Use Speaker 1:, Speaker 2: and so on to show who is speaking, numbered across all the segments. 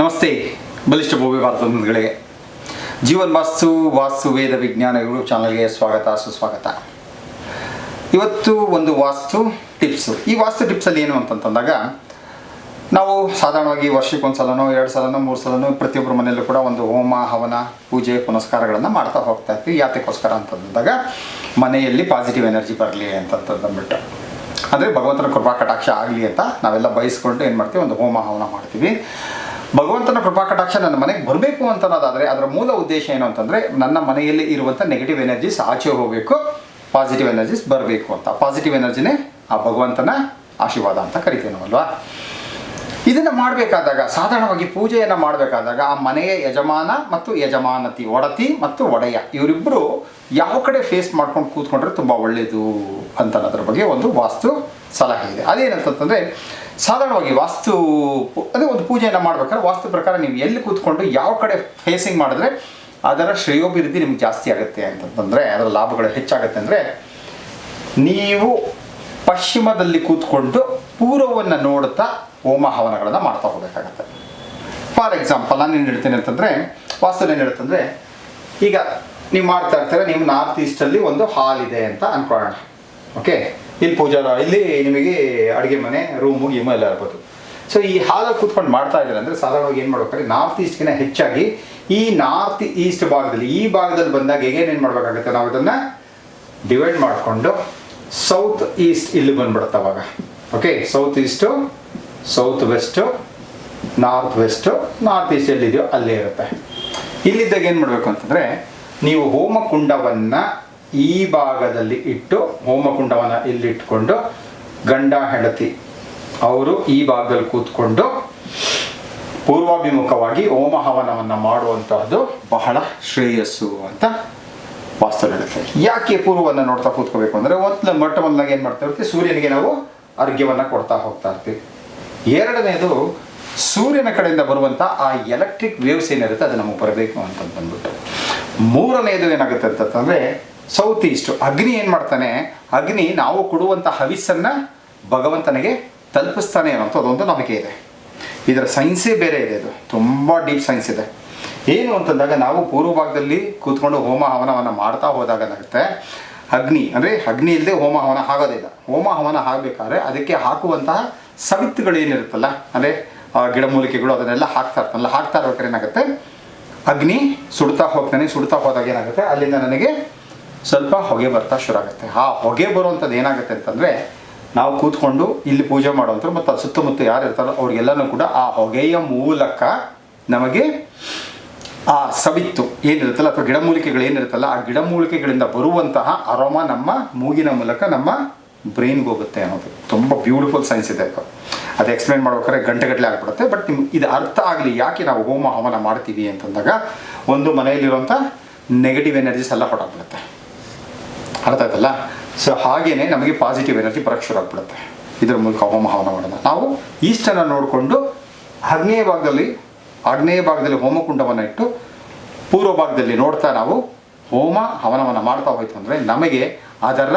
Speaker 1: ನಮಸ್ತೆ, ಬಲಿಷ್ಠ ಭೂಮಿ ಬಂಧುಗಳಿಗೆ. ಜೀವನ್ ವಾಸ್ತು ವಾಸ್ತು ವೇದ ವಿಜ್ಞಾನ ಯೂಟ್ಯೂಬ್ ಚಾನಲ್ಗೆ ಸ್ವಾಗತ, ಸುಸ್ವಾಗತ. ಇವತ್ತು ಒಂದು ವಾಸ್ತು ಟಿಪ್ಸು. ಈ ವಾಸ್ತು ಟಿಪ್ಸಲ್ಲಿ ಏನು ಅಂತಂತಂದಾಗ, ನಾವು ಸಾಧಾರಣವಾಗಿ ವರ್ಷಕ್ಕೊಂದು ಸಲನೋ ಎರಡು ಸಲನೋ ಮೂರು ಸಲನೋ ಪ್ರತಿಯೊಬ್ಬರ ಮನೆಯಲ್ಲೂ ಕೂಡ ಒಂದು ಹೋಮ, ಹವನ, ಪೂಜೆ, ಪುನಸ್ಕಾರಗಳನ್ನು ಮಾಡ್ತಾ ಹೋಗ್ತಾ ಇರ್ತೀವಿ. ಯಾತಕ್ಕೋಸ್ಕರ ಅಂತಂದಾಗ ಮನೆಯಲ್ಲಿ ಪಾಸಿಟಿವ್ ಎನರ್ಜಿ ಬರಲಿ ಅಂತಂತಂದ್ಬಿಟ್ಟು ಅಂದರೆ ಭಗವಂತನ ಕೃಪಾ ಕಟಾಕ್ಷ ಆಗಲಿ ಅಂತ ನಾವೆಲ್ಲ ಬಯಸ್ಕೊಂಡು ಏನು ಮಾಡ್ತೀವಿ ಒಂದು ಹೋಮ, ಹವನ ಮಾಡ್ತೀವಿ. ಭಗವಂತನ ಕೃಪಾ ಕಟಾಕ್ಷ ನನ್ನ ಮನೆಗೆ ಬರಬೇಕು ಅಂತ ಅನ್ನೋದಾದರೆ ಅದರ ಮೂಲ ಉದ್ದೇಶ ಏನು ಅಂತಂದರೆ ನನ್ನ ಮನೆಯಲ್ಲಿ ಇರುವಂಥ ನೆಗೆಟಿವ್ ಎನರ್ಜೀಸ್ ಆಚೆ ಹೋಗಬೇಕು ಪಾಸಿಟಿವ್ ಎನರ್ಜೀಸ್ ಬರಬೇಕು ಅಂತ. ಪಾಸಿಟಿವ್ ಎನರ್ಜಿನೇ ಆ ಭಗವಂತನ ಆಶೀರ್ವಾದ ಅಂತ ಕರಿತೀವಿ ನಾವಲ್ವಾ? ಇದನ್ನು ಮಾಡಬೇಕಾದಾಗ, ಸಾಧಾರಣವಾಗಿ ಪೂಜೆಯನ್ನು ಮಾಡಬೇಕಾದಾಗ ಆ ಮನೆಯ ಯಜಮಾನ ಮತ್ತು ಯಜಮಾನತಿ, ಒಡತಿ ಮತ್ತು ಒಡೆಯ ಇವರಿಬ್ಬರು ಯಾವ ಕಡೆ ಫೇಸ್ ಮಾಡ್ಕೊಂಡು ಕೂತ್ಕೊಂಡ್ರೆ ತುಂಬ ಒಳ್ಳೆಯದು ಅಂತ ಅನ್ನೋದ್ರ ಬಗ್ಗೆ ಒಂದು ವಾಸ್ತು ಸಲಹೆ ಇದೆ ಅದೇನಂತಂದರೆ, ಸಾಧಾರಣವಾಗಿ ವಾಸ್ತು ಅದೇ ಒಂದು ಪೂಜೆಯನ್ನು ಮಾಡ್ಬೇಕಾದ್ರೆ ವಾಸ್ತು ಪ್ರಕಾರ ನೀವು ಎಲ್ಲಿ ಕೂತ್ಕೊಂಡು ಯಾವ ಕಡೆ ಫೇಸಿಂಗ್ ಮಾಡಿದ್ರೆ ಅದರ ಶ್ರೇಯೋಭಿವೃದ್ಧಿ ನಿಮ್ಗೆ ಜಾಸ್ತಿ ಆಗುತ್ತೆ ಅಂತಂತಂದರೆ, ಅದರ ಲಾಭಗಳು ಹೆಚ್ಚಾಗುತ್ತೆ ಅಂದರೆ, ನೀವು ಪಶ್ಚಿಮದಲ್ಲಿ ಕೂತ್ಕೊಂಡು ಪೂರ್ವವನ್ನು ನೋಡುತ್ತಾ ಹೋಮ ಹವನಗಳನ್ನು ಮಾಡ್ತಾ ಹೋಗಬೇಕಾಗತ್ತೆ. ಫಾರ್ ಎಕ್ಸಾಂಪಲ್ ನಾನು ಏನು ಹೇಳ್ತೇನೆ ಅಂತಂದರೆ ವಾಸ್ತವ ಏನು ಹೇಳ್ತಂದರೆ, ಈಗ ನೀವು ಮಾಡ್ತಾ ಇರ್ತಾರೆ ನಿಮ್ಮ ನಾರ್ತ್ ಈಸ್ಟಲ್ಲಿ ಒಂದು ಹಾಲ್ ಇದೆ ಅಂತ ಅನ್ಕೊಳ್ಳೋಣ. ಓಕೆ? ಇಲ್ಲಿ ಪೂಜಾರ ಇಲ್ಲಿ ನಿಮಗೆ ಅಡುಗೆ ಮನೆ ರೂಮು ಗೀಮು ಎಲ್ಲ ಇರ್ಬೋದು. ಸೊ ಈ ಹಾಲಲ್ಲಿ ಕೂತ್ಕೊಂಡು ಮಾಡ್ತಾ ಇದ್ದಾರೆ ಅಂದರೆ ಸಾಧಾರಣವಾಗಿ ಏನು ಮಾಡ್ಬೇಕಾದ್ರೆ ನಾರ್ತ್ ಈಸ್ಟ್ಗಿನ ಹೆಚ್ಚಾಗಿ ಈ ನಾರ್ತ್ ಈಸ್ಟ್ ಭಾಗದಲ್ಲಿ, ಈ ಭಾಗದಲ್ಲಿ ಬಂದಾಗ ಹೇಗೇನೇನು ಮಾಡಬೇಕಾಗುತ್ತೆ? ನಾವು ಇದನ್ನು ಡಿವೈಡ್ ಮಾಡಿಕೊಂಡು ಸೌತ್ ಈಸ್ಟ್ ಇಲ್ಲಿ ಬಂದ್ಬಿಡುತ್ತೆ ಅವಾಗ. Okay south east south west north west north east ಎಲ್ಲಿದೆಯೋ ಅಲ್ಲೇ ಇರುತ್ತೆ. ಇಲ್ಲಿದ್ದಾಗ ಏನು ಮಾಡಬೇಕು ಅಂತಂದರೆ, ನೀವು ಹೋಮಕುಂಡವನ್ನು ಈ ಭಾಗದಲ್ಲಿ ಇಟ್ಟು ಹೋಮಕುಂಡವನ್ನು ಇಲ್ಲಿಟ್ಕೊಂಡು ಗಂಡ ಹೆಂಡತಿ ಅವರು ಈ ಭಾಗದಲ್ಲಿ ಕೂತ್ಕೊಂಡು ಪೂರ್ವಾಭಿಮುಖವಾಗಿ ಹೋಮ ಹವನವನ್ನು ಮಾಡುವಂತಹದ್ದು ಬಹಳ ಶ್ರೇಯಸ್ಸು ಅಂತ ವಾಸ್ತವ ಹೇಳುತ್ತೆ. ಯಾಕೆ ಪೂರ್ವವನ್ನು ನೋಡ್ತಾ ಕೂತ್ಕೋಬೇಕು ಅಂದರೆ ಒಂದು ಮೊಟ್ಟ ಮೊದಲಾಗಿ ಏನು ಮಾಡ್ತಾ ಇರ್ತೀವಿ? ಸೂರ್ಯನಿಗೆ ನಾವು ಅರ್ಘ್ಯವನ್ನು ಕೊಡ್ತಾ ಹೋಗ್ತಾ ಇರ್ತೀವಿ. ಎರಡನೇದು ಸೂರ್ಯನ ಕಡೆಯಿಂದ ಬರುವಂಥ ಆ ಎಲೆಕ್ಟ್ರಿಕ್ ವೇವ್ಸ್ ಏನಿರುತ್ತೆ ಅದು ನಮಗೆ ಬರಬೇಕು ಅಂತಂದ್ಬಿಟ್ಟು ಮೂರನೇದು ಏನಾಗುತ್ತೆ ಅಂತಂದರೆ ಸೌತ್ ಈಸ್ಟ್ ಅಗ್ನಿ ಏನು ಮಾಡ್ತಾನೆ? ಅಗ್ನಿ ನಾವು ಕೊಡುವಂಥ ಹವಿಸ್ಸನ್ನು ಭಗವಂತನಿಗೆ ತಲುಪಿಸ್ತಾನೆ ಅನ್ನೋಂಥ ಅದೊಂದು ನಂಬಿಕೆ ಇದೆ. ಇದರ ಸೈನ್ಸೇ ಬೇರೆ ಇದೆ ಅದು. ತುಂಬ ಡೀಪ್ ಸೈನ್ಸ್ ಇದೆ. ಏನು ಅಂತಂದಾಗ ನಾವು ಪೂರ್ವ ಭಾಗದಲ್ಲಿ ಕೂತ್ಕೊಂಡು ಹೋಮ ಹವನವನ್ನು ಮಾಡ್ತಾ ಹೋದಾಗ ಏನಾಗುತ್ತೆ? ಅಗ್ನಿ, ಅಂದರೆ ಅಗ್ನಿ ಇಲ್ಲದೆ ಹೋಮ ಹವನ ಆಗೋದಿಲ್ಲ. ಹೋಮ ಹವನ ಆಗಬೇಕಾದ್ರೆ ಅದಕ್ಕೆ ಹಾಕುವಂತಹ ಸವಿತ್ತುಗಳೇನಿರುತ್ತಲ್ಲ ಅಂದರೆ ಆ ಗಿಡಮೂಲಿಕೆಗಳು ಅದನ್ನೆಲ್ಲ ಹಾಕ್ತಾ ಇರ್ತಾನಲ್ಲ, ಹಾಕ್ತಾ ಇರ್ಬೇಕಾದ್ರೆ ಏನಾಗುತ್ತೆ? ಅಗ್ನಿ ಸುಡ್ತಾ ಹೋಗ್ತಾನೆ, ಸುಡ್ತಾ ಹೋದಾಗ ಏನಾಗುತ್ತೆ? ಅಲ್ಲಿಂದ ನನಗೆ ಸ್ವಲ್ಪ ಹೊಗೆ ಬರ್ತಾ ಶುರು ಆಗುತ್ತೆ. ಆ ಹೊಗೆ ಬರುವಂಥದ್ದು ಏನಾಗುತ್ತೆ ಅಂತಂದರೆ, ನಾವು ಕೂತ್ಕೊಂಡು ಇಲ್ಲಿ ಪೂಜೆ ಮಾಡುವಂಥರು ಮತ್ತು ಅದು ಸುತ್ತಮುತ್ತ ಯಾರು ಇರ್ತಾರೋ ಅವ್ರಿಗೆಲ್ಲನೂ ಕೂಡ ಆ ಹೊಗೆಯ ಮೂಲಕ ನಮಗೆ ಆ ಸವಿತ್ತು ಏನಿರುತ್ತಲ್ಲ ಅಥವಾ ಗಿಡಮೂಲಿಕೆಗಳು ಏನಿರುತ್ತಲ್ಲ, ಆ ಗಿಡಮೂಲಿಕೆಗಳಿಂದ ಬರುವಂತಹ ಅರೋಮ ನಮ್ಮ ಮೂಗಿನ ಮೂಲಕ ನಮ್ಮ ಬ್ರೈನ್ಗೆ ಹೋಗುತ್ತೆ ಅನ್ನೋದು. ತುಂಬ ಬ್ಯೂಟಿಫುಲ್ ಸೈನ್ಸ್ ಇದೆ ಅದು. ಅದು ಎಕ್ಸ್ಪ್ಲೇನ್ ಮಾಡ್ಬೇಕಾದ್ರೆ ಗಂಟೆಗಟ್ಟಲೆ ಆಗಿಬಿಡುತ್ತೆ. ಬಟ್ ನಿಮ್ಗೆ ಇದು ಅರ್ಥ ಆಗಲಿ, ಯಾಕೆ ನಾವು ಹೋಮ ಹವನ ಮಾಡ್ತೀವಿ ಅಂತಂದಾಗ, ಒಂದು ಮನೆಯಲ್ಲಿರುವಂಥ ನೆಗೆಟಿವ್ ಎನರ್ಜೀಸ್ ಎಲ್ಲ ಹೊರಟಾಗ್ಬಿಡುತ್ತೆ ಅರ್ಥ ಆಯ್ತಲ್ಲ ಸೊ ಹಾಗೇನೆ ನಮಗೆ ಪಾಸಿಟಿವ್ ಎನರ್ಜಿ ಬರೋಕ್ಕೆ ಶುರು ಆಗ್ಬಿಡುತ್ತೆ ಇದರ ಮೂಲಕ ಹೋಮ ಹವನ ಮಾಡೋಣ. ನಾವು ಈಸ್ಟನ್ನು ನೋಡಿಕೊಂಡು ಆಗ್ನೇಯ ಭಾಗದಲ್ಲಿ ಆಗ್ನೇಯ ಭಾಗದಲ್ಲಿ ಹೋಮಕುಂಡವನ್ನು ಇಟ್ಟು ಪೂರ್ವ ಭಾಗದಲ್ಲಿ ನೋಡ್ತಾ ನಾವು ಹೋಮ ಹವನವನ್ನು ಮಾಡ್ತಾ ಹೋಯ್ತು ಅಂದರೆ ನಮಗೆ ಅದರ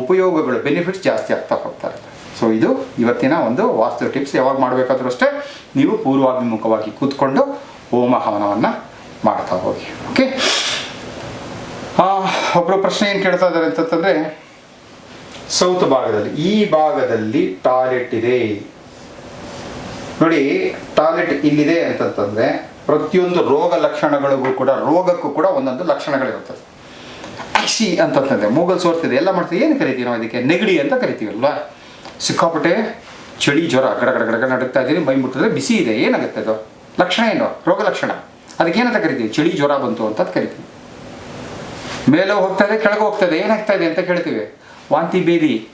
Speaker 1: ಉಪಯೋಗಗಳು ಬೆನಿಫಿಟ್ಸ್ ಜಾಸ್ತಿ ಆಗ್ತಾ ಹೋಗ್ತಾ ಇರುತ್ತೆ. ಸೊ ಇದು ಇವತ್ತಿನ ಒಂದು ವಾಸ್ತು ಟಿಪ್ಸ್ ಯಾವಾಗ ಮಾಡಬೇಕಾದ್ರೂ ಅಷ್ಟೇ ನೀವು ಪೂರ್ವಾಭಿಮುಖವಾಗಿ ಕೂತ್ಕೊಂಡು ಹೋಮ ಹವನವನ್ನು ಮಾಡ್ತಾ ಹೋಗಿ. ಓಕೆ ಒಬ್ಬರು ಪ್ರಶ್ನೆ ಏನು ಕೇಳ್ತಾ ಇದ್ದಾರೆ ಅಂತಂತಂದರೆ ಸೌತ್ ಭಾಗದಲ್ಲಿ, ಈ ಭಾಗದಲ್ಲಿ ಟಾಯ್ಲೆಟ್ ಇದೆ. ನೋಡಿ, ಟಾಯ್ಲೆಟ್ ಇಲ್ಲಿದೆ ಅಂತಂತಂದರೆ, ಪ್ರತಿಯೊಂದು ರೋಗ ಲಕ್ಷಣಗಳಿಗೂ ಕೂಡ, ರೋಗಕ್ಕೂ ಕೂಡ ಒಂದೊಂದು ಲಕ್ಷಣಗಳಿರುತ್ತದೆ ಅಕ್ಷಿ ಅಂತಂತಂದ್ರೆ, ಮೂಗಲ್ ಸೋರ್ತಿದೆ ಎಲ್ಲ ಮಾಡ್ತೀವಿ. ಏನು ಕರಿತೀವಿ ನಾವು ಇದಕ್ಕೆ? ನೆಗಡಿ ಅಂತ ಕರಿತೀವಿ ಅಲ್ವಾ ಸಿಕ್ಕಾಪಟ್ಟೆ ಚಳಿ, ಜ್ವರ, ಗಡ ಗಡ ಗಡ ನಡುಕ್ತಾ ಇದ್ದೀನಿ ಮೈ ಮುಟ್ಟಿದ್ರೆ ಬಿಸಿ ಇದೆ. ಏನಾಗುತ್ತೆ ಅದು? ಲಕ್ಷಣ ಏನು? ರೋಗ ಲಕ್ಷಣ. ಅದಕ್ಕೆ ಏನಂತ ಕರಿತೀವಿ? ಚಳಿ, ಜ್ವರ ಬಂತು ಅಂತ ಕರಿತೀವಿ. ಮೇಲೆ ಹೋಗ್ತಾ ಇದೆ ಕೆಳಗೆ ಹೋಗ್ತಾ ಇದೆ ಏನಾಗ್ತಾ ಇದೆ ಅಂತ ಕೇಳ್ತೀವಿ. ವಾಂತಿ ಬೀದಿ.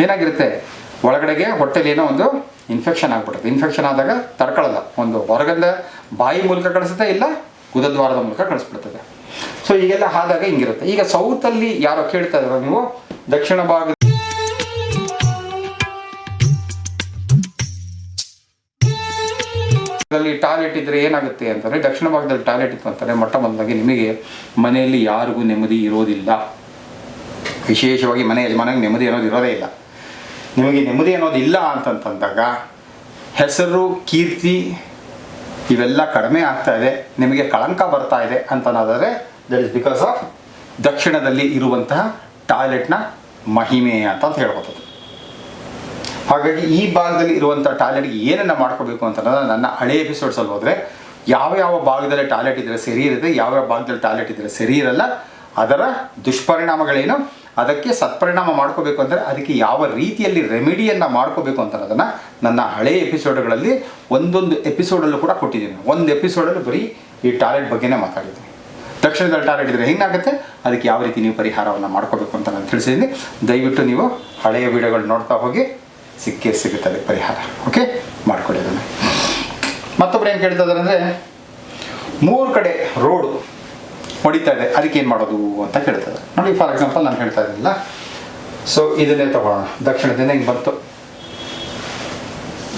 Speaker 1: ಏನಾಗಿರುತ್ತೆ? ಒಳಗಡೆಗೆ ಹೊಟ್ಟೆಲಿ ಏನೋ ಒಂದು ಇನ್ಫೆಕ್ಷನ್ ಆಗ್ಬಿಡುತ್ತೆ. ಇನ್ಫೆಕ್ಷನ್ ಆದಾಗ ತಡ್ಕೊಳ್ಳಲ್ಲ. ಒಂದು ಹೊರಗಂದ ಬಾಯಿ ಮೂಲಕ ಕಳಿಸುತ್ತೆ, ಇಲ್ಲ ಗುದದ್ವಾರದ ಮೂಲಕ ಕಳಿಸ್ಬಿಡ್ತದೆ. ಸೊ ಈಗೆಲ್ಲ ಆದಾಗ ಹಿಂಗಿರುತ್ತೆ. ಈಗ ಸೌತಲ್ಲಿ ಯಾರೋ ಕೇಳ್ತಾ ಇದ್ರು ನೀವು, ದಕ್ಷಿಣ ಭಾಗ ಟಾಯ್ಲೆಟ್ ಇದ್ರೆ ಏನಾಗುತ್ತೆ ಅಂತಂದ್ರೆ, ದಕ್ಷಿಣ ಭಾಗದಲ್ಲಿ ಟಾಯ್ಲೆಟ್ ಇತ್ತು ಅಂತಾರೆ ಮೊಟ್ಟ ಮೊದಲಾಗಿ ನಿಮಗೆ ಮನೆಯಲ್ಲಿ ಯಾರಿಗೂ ನೆಮ್ಮದಿ ಇರೋದಿಲ್ಲ. ವಿಶೇಷವಾಗಿ ಮನೆ ಯಜಮಾನಿಗೆ ನೆಮ್ಮದಿ ಅನ್ನೋದು ಇರೋದೇ ಇಲ್ಲ. ನಿಮಗೆ ನೆಮ್ಮದಿ ಅನ್ನೋದು ಇಲ್ಲ ಅಂತಂತಂದಾಗ ಹೆಸರು, ಕೀರ್ತಿ ಇವೆಲ್ಲ ಕಡಿಮೆ ಆಗ್ತಾ ಇದೆ, ನಿಮಗೆ ಕಳಂಕ ಬರ್ತಾ ಇದೆ ಅಂತನಾದರೆ ದಟ್ ಇಸ್ ಬಿಕಾಸ್ ಆಫ್ ದಕ್ಷಿಣದಲ್ಲಿ ಇರುವಂತಹ ಟಾಯ್ಲೆಟ್ನ ಮಹಿಮೆ ಅಂತ ಹೇಳ್ಬೋದು. ಹಾಗಾಗಿ ಈ ಭಾಗದಲ್ಲಿ ಇರುವಂಥ ಟಾಯ್ಲೆಟ್ಗೆ ಏನನ್ನ ಮಾಡ್ಕೋಬೇಕು ಅಂತ ನನ್ನ ಹಳೆ ಎಪಿಸೋಡ್ಸಲ್ಲಿ ಹೋದರೆ, ಯಾವ ಯಾವ ಭಾಗದಲ್ಲಿ ಟಾಯ್ಲೆಟ್ ಇದ್ದರೆ ಸರಿ ಇರುತ್ತೆ, ಯಾವ ಯಾವ ಭಾಗದಲ್ಲಿ ಟಾಯ್ಲೆಟ್ ಇದ್ದರೆ ಸರಿ ಇರಲ್ಲ, ಅದರ ದುಷ್ಪರಿಣಾಮಗಳೇನು, ಅದಕ್ಕೆ ಸತ್ಪರಿಣಾಮ ಮಾಡ್ಕೋಬೇಕು ಅಂದರೆ ಅದಕ್ಕೆ ಯಾವ ರೀತಿಯಲ್ಲಿ ರೆಮಿಡಿಯನ್ನು ಮಾಡ್ಕೋಬೇಕು ಅಂತ ಅನ್ನೋದನ್ನು ನನ್ನ ಹಳೆಯ ಎಪಿಸೋಡ್ಗಳಲ್ಲಿ ಒಂದೊಂದು ಎಪಿಸೋಡಲ್ಲೂ ಕೂಡ ಕೊಟ್ಟಿದ್ದೀನಿ. ಒಂದು ಎಪಿಸೋಡಲ್ಲಿ ಬರೀ ಈ ಟಾಯ್ಲೆಟ್ ಬಗ್ಗೆನೇ ಮಾತಾಡಿದ್ದೀನಿ. ತಕ್ಷಣದಲ್ಲಿ ಟಾಯ್ಲೆಟ್ ಇದ್ದರೆ ಹೆಂಗಾಗುತ್ತೆ, ಅದಕ್ಕೆ ಯಾವ ರೀತಿ ನೀವು ಪರಿಹಾರವನ್ನು ಮಾಡ್ಕೋಬೇಕು ಅಂತ ನಾನು ತಿಳಿಸಿದ್ದೀನಿ. ದಯವಿಟ್ಟು ನೀವು ಹಳೆಯ ವಿಡಿಯೋಗಳು ನೋಡ್ತಾ ಹೋಗಿ ಸಿಕ್ಕೇ ಸಿಗುತ್ತದೆ ಪರಿಹಾರ. ಓಕೆ ಮಾಡ್ಕೊಳ್ಳಿ ಅದನ್ನು. ಮತ್ತೊಬ್ರು ಏನು ಕೇಳ್ತಾ ಇದ್ದಾರೆ ಅಂದರೆ, ಮೂರು ಕಡೆ ರೋಡು ಹೊಡಿತಾ ಇದೆ. ಅದಕ್ಕೆ ಏನು ಮಾಡೋದು ಅಂತ ಕೇಳ್ತದೆ ನೋಡಿ ಫಾರ್ ಎಕ್ಸಾಂಪಲ್ ನಾನು ಹೇಳ್ತಾ ಇದ್ದಿಲ್ಲ ಸೊ ಇದನ್ನೇ ತಗೊಳ್ಳೋಣ ದಕ್ಷಿಣದಿಂದ ಹಿಂಗೆ ಬಂತು.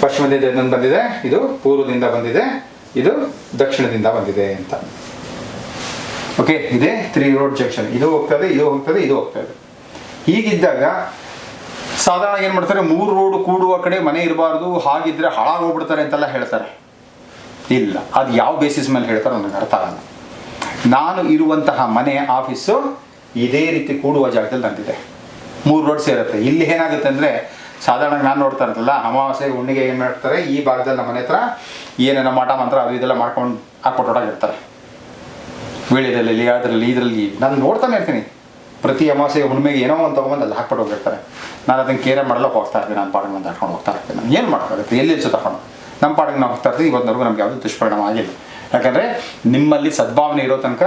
Speaker 1: ಪಶ್ಚಿಮದಿಂದ ಬಂದಿದೆ. ಇದು ಪೂರ್ವದಿಂದ ಬಂದಿದೆ. ಇದು ದಕ್ಷಿಣದಿಂದ ಬಂದಿದೆ ಅಂತ. ಓಕೆ ಇದೇ ತ್ರೀ ರೋಡ್ ಜಂಕ್ಷನ್ ಇದು ಹೋಗ್ತದೆ ಇದು ಹೋಗ್ತದೆ ಇದು ಹೋಗ್ತದೆ ಹೀಗಿದ್ದಾಗ ಸಾಧಾರಣ ಏನು ಮಾಡ್ತಾರೆ? ಮೂರು ರೋಡ್ ಕೂಡುವ ಕಡೆ ಮನೆ ಇರಬಾರ್ದು, ಹಾಗಿದ್ರೆ ಹಾಳಾಗೋಗ್ಬಿಡ್ತಾರೆ ಅಂತೆಲ್ಲ ಹೇಳ್ತಾರೆ. ಇಲ್ಲ, ಅದು ಯಾವ ಬೇಸಿಸ್ ಮೇಲೆ ಹೇಳ್ತಾರೆ ನನಗೆ ಅರ್ಥ ಆಗಲ್ಲ. ನಾನು ಇರುವಂತಹ ಮನೆ ಆಫೀಸು ಇದೇ ರೀತಿ ಕೂಡುವ ಜಾಗದಲ್ಲಿ ನಂದಿದೆ. ಮೂರು ರೋಡ್ ಸೇರುತ್ತೆ. ಇಲ್ಲಿ ಏನಾಗುತ್ತೆ ಅಂದರೆ ಸಾಧಾರಣ ನಾನು ನೋಡ್ತಾ ಇರ್ತಲ್ಲ ಅಮಾವಾಸ್ಯೆ ಹುಣ್ಣಿಗೆ ಏನು ಮಾಡ್ತಾರೆ? ಈ ಭಾಗದಲ್ಲಿ ನಮ್ಮ ಮನೆ ಹತ್ರ ಏನೇನೋ ಮಾಟ ಮಂತ್ರ ಅದು ಇದೆಲ್ಲ ಮಾಡ್ಕೊಂಡು ಹಾಕ್ಕೊಟ್ಟೊಡಗಿರ್ತಾರೆ ವೀಳ್ಯದಲ್ಲಿ, ಅದರಲ್ಲಿ ಇದರಲ್ಲಿ. ನಾನು ನೋಡ್ತಾನೆ ಇರ್ತೀನಿ. ಪ್ರತಿ ಅಮಾವಾಸ್ಯೆ ಹುಣ್ಣಿಮೆಗೆ ಏನೋ ಒಂದು ತೊಗೊಂಬಂದು ಅಲ್ಲಿ ಹಾಕ್ಬಿಟ್ಟು ಹೋಗಿರ್ತಾರೆ. ನಾನು ಅದನ್ನು ಕೇರೆ ಮಾಡಲಕ್ಕೆ ಹೋಗ್ತಾ ಇರ್ತೀನಿ, ನಾನು ಪಾಡಿಗೆ ಒಂದು ಹಾಕೊಂಡು ಹೋಗ್ತಾ ಇರ್ತೀನಿ. ನಾನು ಏನು ಮಾಡೋಕ್ಕಾಗುತ್ತೆ ಎಲ್ಲಿ ತಗೊಂಡು ನಮ್ಮ ಪಾಡಿಗೆ ನಾವು ಹೋಗ್ತಾ ಇರ್ತೀವಿ, ಇವತ್ತಿನವರೆಗೂ ನಮ್ಗೆ ಯಾವುದೂ ದುಷ್ಪರಿಣಾಮ ಆಗಿಲ್ಲ. ಯಾಕಂದರೆ ನಿಮ್ಮಲ್ಲಿ ಸದ್ಭಾವನೆ ಇರೋ ತನಕ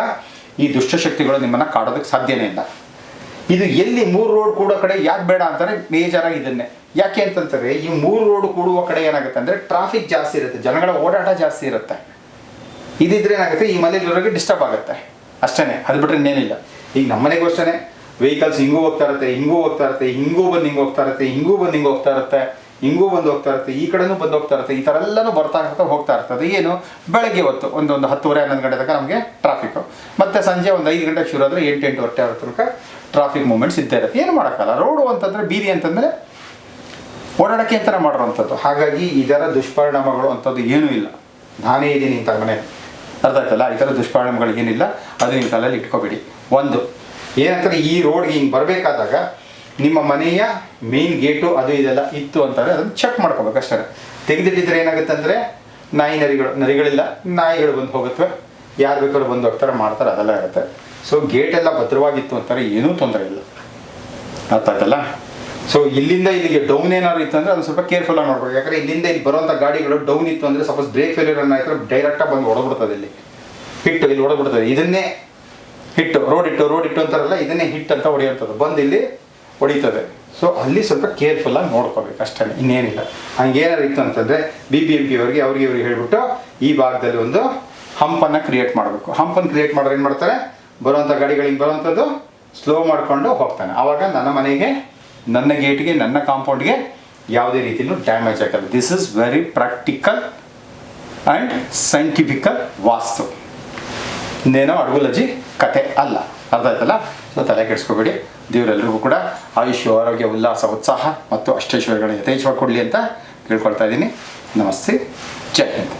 Speaker 1: ಈ ದುಷ್ಟಶಕ್ತಿಗಳು ನಿಮ್ಮನ್ನು ಕಾಡೋದಕ್ಕೆ ಸಾಧ್ಯನೇ ಇಲ್ಲ. ಇದು ಎಲ್ಲಿ ಮೂರು ರೋಡ್ ಕೂಡೋ ಕಡೆ ಯಾಕೆ ಬೇಡ ಅಂತಾರೆ ಮೇಜರಾಗಿ ಇದನ್ನೇ. ಯಾಕೆ ಅಂತಂತಾರೆ ಈ ಮೂರು ರೋಡ್ ಕೂಡುವ ಕಡೆ ಏನಾಗುತ್ತೆ ಅಂದರೆ ಟ್ರಾಫಿಕ್ ಜಾಸ್ತಿ ಇರುತ್ತೆ, ಜನಗಳ ಓಡಾಟ ಜಾಸ್ತಿ ಇರುತ್ತೆ. ಇದಿದ್ರೆ ಏನಾಗುತ್ತೆ, ಈ ಮನೇಲಿರೋರಿಗೆ ಡಿಸ್ಟರ್ಬ್ ಆಗುತ್ತೆ. ಅಷ್ಟೇ ಅದು ಬಿಟ್ಟರೆ ಇನ್ನೇನಿಲ್ಲ. ಈಗ ನಮ್ಮನೆ ಅಷ್ಟೇ ವೆಹಿಕಲ್ಸ್ ಹಿಂಗೂ ಹೋಗ್ತಾ ಇರುತ್ತೆ, ಹಿಂಗೂ ಹೋಗ್ತಾ ಇರುತ್ತೆ, ಹಿಂಗೂ ಬಂದು ಹಿಂಗೆ ಹೋಗ್ತಾ ಇರುತ್ತೆ, ಹಿಂಗೂ ಬಂದು ಹಿಂಗೆ ಹೋಗ್ತಾ ಇರುತ್ತೆ, ಹಿಂಗೂ ಬಂದು ಹೋಗ್ತಾ ಇರುತ್ತೆ, ಈ ಕಡೆನೂ ಬಂದು ಹೋಗ್ತಾ ಇರುತ್ತೆ, ಈ ಥರ ಎಲ್ಲನೂ ಬರ್ತಾ ಇರ್ತಾ ಹೋಗ್ತಾ ಇರ್ತದೆ ಏನು? ಬೆಳಗ್ಗೆ ಹೊತ್ತು ಒಂದೊಂದು ಹತ್ತುವರೆ, ಹನ್ನೊಂದು ಗಂಟೆ ತನಕ ನಮಗೆ ಟ್ರಾಫಿಕ್ಕು ಮತ್ತು ಸಂಜೆ ಒಂದು ಐದು ಗಂಟೆಗೆ ಶುರು ಆದರೆ ಎಂಟು, ಎಂಟುವರೆ ಅವರ ತನಕ ಟ್ರಾಫಿಕ್ ಮೂಮೆಂಟ್ಸ್ ಇದ್ದೇ ಇರುತ್ತೆ. ಏನು ಮಾಡೋಕ್ಕಲ್ಲ ರೋಡು ಅಂತಂದರೆ ಬೀದಿ ಅಂತಂದರೆ ಓಡಾಡೋಕ್ಕೆ ಅಂತಾನೆ ಮಾಡಿರೋವಂಥದ್ದು. ಹಾಗಾಗಿ ಇದರ ದುಷ್ಪರಿಣಾಮಗಳು ಅಂಥದ್ದು ಏನೂ ಇಲ್ಲ. ನಾನೇ ಇದ್ದೀನಿ ಇಂಥ ಮನೆ ಅರ್ಥ ಆಯ್ತಲ್ಲ? ಈ ಥರ ದುಷ್ಪರಿಣಾಮಗಳು ಏನಿಲ್ಲ, ಅದು ನಿಮ್ಮ ತಲೆಯಲ್ಲಿ ಇಟ್ಕೋಬೇಡಿ. ಒಂದು ಏನಂತಾರೆ ಈ ರೋಡ್ಗೆ ಹಿಂಗೆ ಬರಬೇಕಾದಾಗ ನಿಮ್ಮ ಮನೆಯ ಮೇನ್ ಗೇಟು ಅದು ಇದೆಲ್ಲ ಇತ್ತು ಅಂತಾರೆ ಅದನ್ನು ಚೆಕ್ ಮಾಡ್ಕೋಬೇಕು ಅಷ್ಟೇ. ತೆಗೆದಿಟ್ಟಿದ್ರೆ ಏನಾಗುತ್ತೆ ಅಂದರೆ ನಾಯಿ ನರಿಗಳು, ನರಿಗಳಿಲ್ಲ, ನಾಯಿಗಳು ಬಂದು ಹೋಗುತ್ತವೆ ಯಾರು ಬೇಕಾದ್ರೂ ಬಂದು ಹೋಗ್ತಾರೆ, ಮಾಡ್ತಾರೆ, ಅದೆಲ್ಲ ಇರುತ್ತೆ. ಸೊ ಗೇಟೆಲ್ಲ ಭದ್ರವಾಗಿತ್ತು ಅಂತಾರೆ ಏನೂ ತೊಂದರೆ ಇಲ್ಲ. ಅರ್ಥ ಆಯ್ತಲ್ಲ? ಸೊ ಇಲ್ಲಿಂದ ಇಲ್ಲಿಗೆ ಡೌನ್ ಏನಾದ್ರು ಇತ್ತು ಅಂದ್ರೆ ಅದು ಸ್ವಲ್ಪ ಕೇರ್ಫುಲ್ ಆಗಿ ನೋಡ್ಬೇಕು ಯಾಕಂದ್ರೆ ಇಲ್ಲಿಂದ ಇಲ್ಲಿ ಬರುವಂಥ ಗಾಡಿಗಳು ಡೌನ್ ಇತ್ತು ಅಂದ್ರೆ ಸಪೋಸ್ ಬ್ರೇಕ್ ಫೇಲಿಯರ್ ಅನ್ನ ಆಯ್ತು ಡೈರೆಕ್ಟಾಗಿ ಬಂದು ಹೊಡೆದ್ಬಿಡ್ತದೆ ಇಲ್ಲಿ. ಹಿಟ್ಟು ಇಲ್ಲಿ ಹೊಡೆದ್ಬಿಡ್ತದೆ. ಇದನ್ನೇ ಹಿಟ್ಟು ರೋಡ್ ಇಟ್ಟು ರೋಡ್ ಇಟ್ಟು ಅಂತಾರಲ್ಲ, ಇದನ್ನೇ ಹಿಟ್ ಅಂತ ಹೊಡೆಯುತ್ತದೆ ಬಂದು ಇಲ್ಲಿ ಹೊಡಿತದೆ. ಸೊ ಅಲ್ಲಿ ಸ್ವಲ್ಪ ಕೇರ್ಫುಲ್ಲಾಗಿ ನೋಡ್ಕೋಬೇಕು ಅಷ್ಟೇ ಇನ್ನೇನಿಲ್ಲ. ಹಂಗೇನಾರು ಇತ್ತು ಅಂತಂದರೆ ಬಿ ಬಿ ಎಂ ಪಿ ಅವರಿಗೆ, ಅವ್ರಿಗೆ ಇವ್ರಿಗೆ ಹೇಳ್ಬಿಟ್ಟು ಈ ಭಾಗದಲ್ಲಿ ಒಂದು ಹಂಪನ್ನು ಕ್ರಿಯೇಟ್ ಮಾಡಬೇಕು. ಹಂಪನ್ನು ಕ್ರಿಯೇಟ್ ಮಾಡಿದ್ರೆ ಏನು ಮಾಡ್ತಾರೆ? ಬರುವಂಥ ಗಾಡಿಗಳಿಗೆ ಬರುವಂಥದ್ದು ಸ್ಲೋ ಮಾಡಿಕೊಂಡು ಹೋಗ್ತಾನೆ. ಆವಾಗ ನನ್ನ ಮನೆಗೆ ನನ್ನ ಗೇಟ್ಗೆ, ನನ್ನ ಕಾಂಪೌಂಡ್ಗೆ ಯಾವುದೇ ರೀತಿಯಲ್ಲೂ ಡ್ಯಾಮೇಜ್ ಆಗಲ್ಲ. This is very practical and scientifical ವಾಸ್ತು ಇನ್ನೇನೋ ಅಡುಗುಲಜಿ ಕತೆ ಅಲ್ಲ. ಅರ್ಥ ಆಯ್ತಲ್ಲ? ಸೊ, ತಲೆ ಕೆಡಿಸ್ಕೋಬೇಡಿ. ದೇವರೆಲ್ಲರಿಗೂ ಕೂಡ ಆಯುಷ್ಯ, ಆರೋಗ್ಯ, ಉಲ್ಲಾಸ, ಉತ್ಸಾಹ ಮತ್ತು ಅಷ್ಟೈಶ್ವರ್ಯಗಳನ್ನ ಯಥೇಚ್ಛವಾಗಿ ಕೊಡಲಿ ಅಂತ ಕೇಳ್ಕೊಳ್ತಾ ಇದ್ದೀನಿ. ನಮಸ್ತೆ. ಜೈ ಹಿಂದ್.